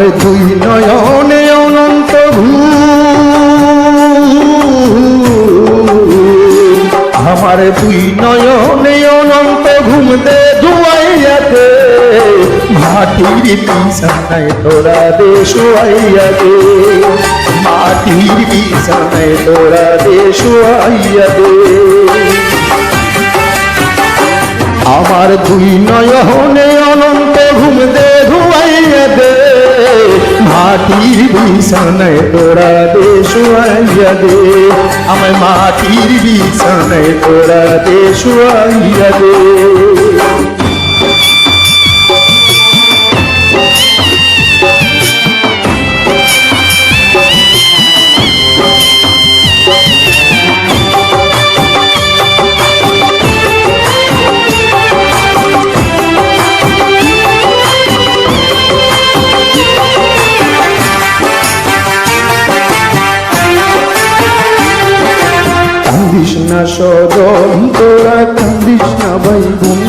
আমার দুই নয়নে অনন্ত আমার দুই নয়নে অনন্ত ঘুম দে ধুয়াইয়াতে মাটির পিছানায় তোরা দে শুয়াইয়াতে মাটির পিছানায় তোরা দে আমার দুই নয়নে অনন্ত ঘুমতে মাটির বিছানায় তোরা দে শুয়াইয়া দে। আমার মাটির বিছানায় তোরা দে শুয়াইয়া দে। সজন তোরা কান্দিস না ভাই বোন।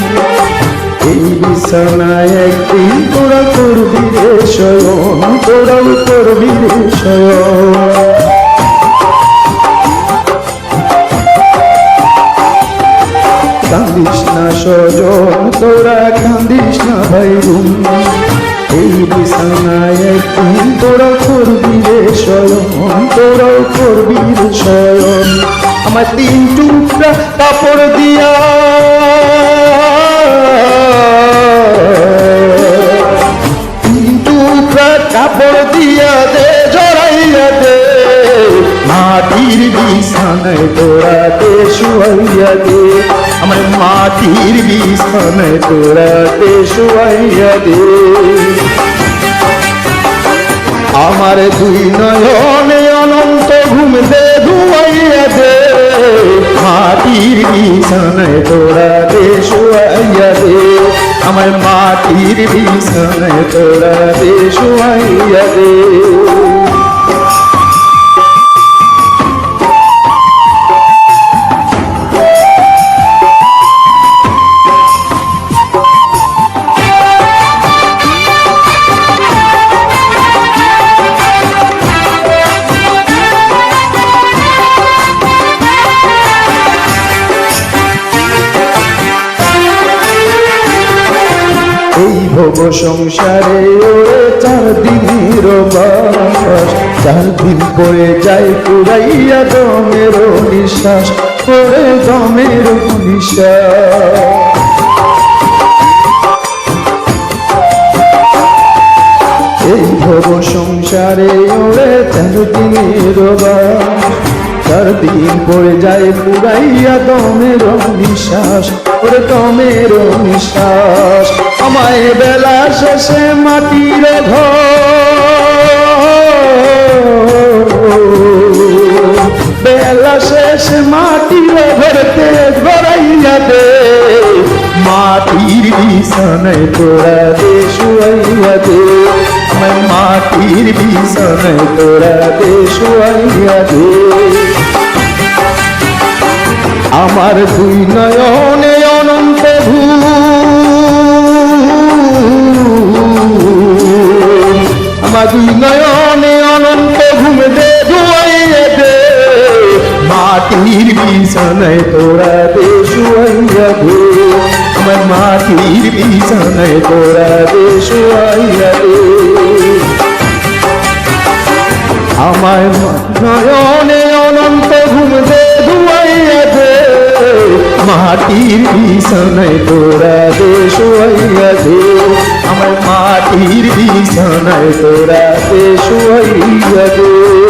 এই বিছানায় একদিন তোরা করবি রে শয়ন তোরাও করবি রে শয়ন কান্দিস না সজন তোরা কান্দিস না ভাই বোন। এই বিছানায় একদিন তোরা করবি রে শয়ন তোরাও করবি রে শয়ন আমার তিন টুকরা কাপড় দিয়া। তিন টুকরা কাপড় দিয়া দে, জড়াইয়া দে। মাটির বিছানায় তোরা দে শুয়াইয়া দে। আমার মাটির বিছানায় তোরা দে শুয়াইয়া দে। আমার দুই নয়নে মাটির বিছানায় তোরা দে শুয়াইয়া দে। আমার মাটির বিছানায় তোরা দে শুয়াইয়া দে। ভব সংসারে, ওরে চার দিনের বাস চার দিন পরে যাই পুরাইয়া দমের নিঃশ্বাস করে দমের নিঃশ্বাস এই ভব সংসারে, ওরে চার দিনের চার দিন পরে যায় পুরাইয়া দমের নিঃশ্বাস ওরে দমের নিঃশ্বাস বেলা শেষে মাটির বেলা শেষে মাটির ঘরতে গড়াইয়া দে। মাটির বিছানায় তোরা দে, শুয়াইয়া দে। মাটির বিছানায় তোরা দে, শুয়াইয়া দে। আমার দুই নয়নে বিছানায় তোরা দে শুয়াইয়া দে আমার মাটির বিছানায় তোরা দে শুয়াইয়া দে আমার নয়নে অনন্ত ঘুম দে ধুয়াইয়া দে মাটির বিছানায় তোরা দে শুয়াইয়া দে আমার মাটির বিছানায় তোরা দে শুয়াইয়া দে